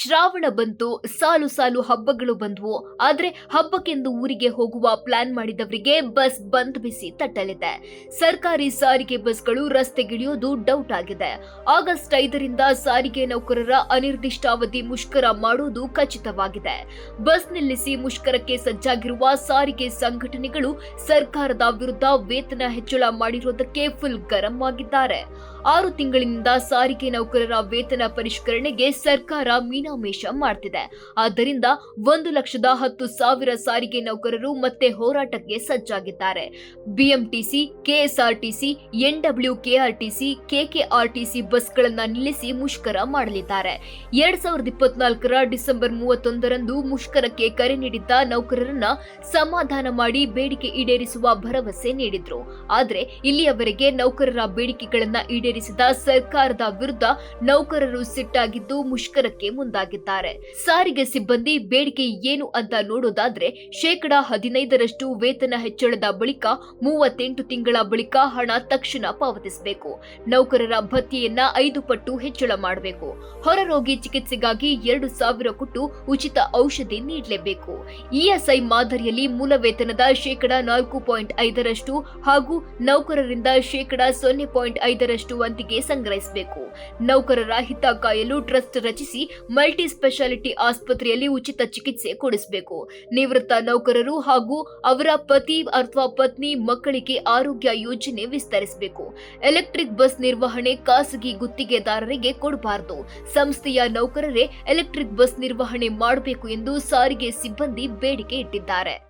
ಶ್ರಾವಣ ಬಂತು, ಸಾಲು ಸಾಲು ಹಬ್ಬಗಳು ಬಂದವು. ಆದ್ರೆ ಹಬ್ಬಕ್ಕೆಂದು ಊರಿಗೆ ಹೋಗುವ ಪ್ಲಾನ್ ಮಾಡಿದವರಿಗೆ ಬಸ್ ಬಂದ್ ಬಿಸಿ ತಟ್ಟಲಿದೆ. ಸರ್ಕಾರಿ ಸಾರಿಗೆ ಬಸ್ಗಳು ರಸ್ತೆಗಿಳಿಯೋದು ಡೌಟ್ ಆಗಿದೆ. ಆಗಸ್ಟ್ ಐದರಿಂದ ಸಾರಿಗೆ ನೌಕರರ ಅನಿರ್ದಿಷ್ಟಾವಧಿ ಮುಷ್ಕರ ಮಾಡುವುದು ಖಚಿತವಾಗಿದೆ. ಬಸ್ ನಿಲ್ಲಿಸಿ ಮುಷ್ಕರಕ್ಕೆ ಸಜ್ಜಾಗಿರುವ ಸಾರಿಗೆ ಸಂಘಟನೆಗಳು ಸರ್ಕಾರದ ವಿರುದ್ಧ ವೇತನ ಹೆಚ್ಚಳ ಮಾಡಿರೋದಕ್ಕೆ ಫುಲ್ ಗರಂ ಆಗಿದ್ದಾರೆ. ಆರು ತಿಂಗಳಿನಿಂದ ಸಾರಿಗೆ ನೌಕರರ ವೇತನ ಪರಿಷ್ಕರಣೆಗೆ ಸರ್ಕಾರ ಮೀನಾಮೇಷ ಮಾಡ್ತಿದೆ. ಆದ್ದರಿಂದ ಒಂದು ಲಕ್ಷದ ಹತ್ತು ಸಾವಿರ ಸಾರಿಗೆ ನೌಕರರು ಮತ್ತೆ ಹೋರಾಟಕ್ಕೆ ಸಜ್ಜಾಗಿದ್ದಾರೆ. BMTC, KSRTC, NW KRTC, KKRTC ಬಸ್ಗಳನ್ನ ನಿಲ್ಲಿಸಿ ಮುಷ್ಕರ ಮಾಡಲಿದ್ದಾರೆ. ಎರಡ್ ಸಾವಿರದ ಇಪ್ಪತ್ನಾಲ್ಕರ ಡಿಸೆಂಬರ್ ಮೂವತ್ತೊಂದರಂದು ಮುಷ್ಕರಕ್ಕೆ ಕರೆ ನೀಡಿದ್ದ ನೌಕರರನ್ನ ಸಮಾಧಾನ ಮಾಡಿ ಬೇಡಿಕೆ ಈಡೇರಿಸುವ ಭರವಸೆ ನೀಡಿದ್ರು. ಆದ್ರೆ ಇಲ್ಲಿಯವರೆಗೆ ನೌಕರರ ಬೇಡಿಕೆಗಳನ್ನ ಈಡೇರಿಸಿದ ಸರ್ಕಾರದ ವಿರುದ್ಧ ನೌಕರರು ಸಿಟ್ಟಾಗಿದ್ದು ಮುಷ್ಕರಕ್ಕೆ ಮುಂದಾಗಿದ್ದಾರೆ. ಸಾರಿಗೆ ಸಿಬ್ಬಂದಿ ಬೇಡಿಕೆ ಏನು ಅಂತ ನೋಡೋದಾದ್ರೆ, ಶೇಕಡಾ ಹದಿನೈದರಷ್ಟು ವೇತನ ಹೆಚ್ಚಳದ ಬಳಿಕ ಮೂವತ್ತೆಂಟು ತಿಂಗಳ ಬಳಿಕ ಹಣ ತಕ್ಷಣ ಪಾವತಿಸಬೇಕು. ನೌಕರರ ಭತ್ಯೆಯನ್ನ ಐದು ಪಟ್ಟು ಹೆಚ್ಚಳ ಮಾಡಬೇಕು. ಹೊರರೋಗಿ ಚಿಕಿತ್ಸೆಗಾಗಿ ಎರಡು ಸಾವಿರ ಕೊಟ್ಟು ಉಚಿತ ಔಷಧಿ ನೀಡಲೇಬೇಕು. ಇಎಸ್ಐ ಮಾದರಿಯಲ್ಲಿ ಮೂಲ ವೇತನದ ಶೇಕಡಾ ನಾಲ್ಕು ಪಾಯಿಂಟ್ ಐದರಷ್ಟು ಹಾಗೂ ನೌಕರರಿಂದ ಶೇಕಡಾ ಸೊನ್ನೆ ಪಾಯಿಂಟ್ ಐದರಷ್ಟು ವಂತಿಗೆ ಸಂಗ್ರಹಿಸಬೇಕು. ನೌಕರರ ಹಿತ ಕಾಯಲು ಟ್ರಸ್ಟ್ ರಚಿಸಿ ಮಲ್ಟಿ ಸ್ಪೆಷಾಲಿಟಿ ಆಸ್ಪತ್ರೆಯಲ್ಲಿ ಉಚಿತ ಚಿಕಿತ್ಸೆ ಕೊಡಿಸಬೇಕು. ನಿವೃತ್ತ ನೌಕರರು ಹಾಗೂ ಅವರ ಪತಿ ಅಥವಾ ಪತ್ನಿ ಮಕ್ಕಳಿಗೆ ಆರೋಗ್ಯ ಯೋಜನೆ ವಿಸ್ತರಿಸಬೇಕು. ಎಲೆಕ್ಟ್ರಿಕ್ ಬಸ್ ನಿರ್ವಹಣೆ ಖಾಸಗಿ ಗುತ್ತಿಗೆದಾರರಿಗೆ ಕೊಡಬಾರದು. ಸಂಸ್ಥೆಯ ನೌಕರರೇ ಎಲೆಕ್ಟ್ರಿಕ್ ಬಸ್ ನಿರ್ವಹಣೆ ಮಾಡಬೇಕು ಎಂದು ಸಾರಿಗೆ ಸಿಬ್ಬಂದಿ ಬೇಡಿಕೆ ಇಟ್ಟಿದ್ದಾರೆ.